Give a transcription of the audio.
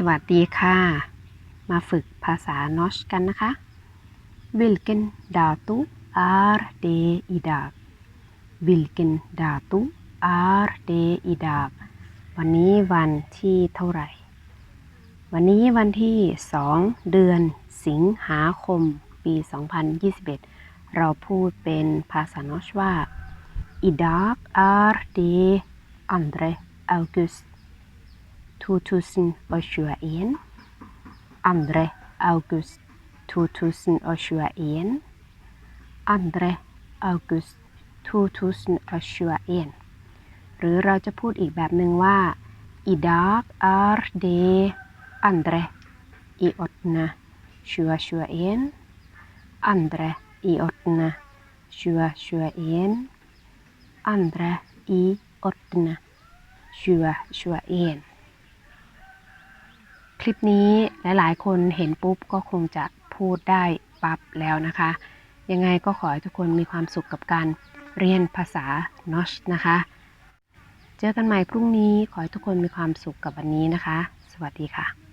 สวัสดีค่ะ มาฝึกภาษานอชกันนะคะ Vilken dato är det idag Vilken dato är det idag วันนี้วันที่เท่าไหร่ วันนี้วันที่ 2 เดือนสิงหาคม ปี 2021 เราพูดเป็นภาษานอชว่า Idag är det 2 august 2021 2 august 2021 2 august 2021หรือเราจะพูดอีกแบบหนึ่งว่า idag är det 2 i åttende 2021 2 i åttende 2021 2 i åttende 2021 ลิปนี้หลายๆ คนเห็นปุ๊บก็คงจะพูดได้ปั๊บแล้วนะคะ ยังไงก็ขอให้ทุกคนมีความสุขกับการเรียนภาษานอชนะคะ เจอกันใหม่พรุ่งนี้ขอให้ทุกคนมีความสุขกับวันนี้นะคะ สวัสดีค่ะ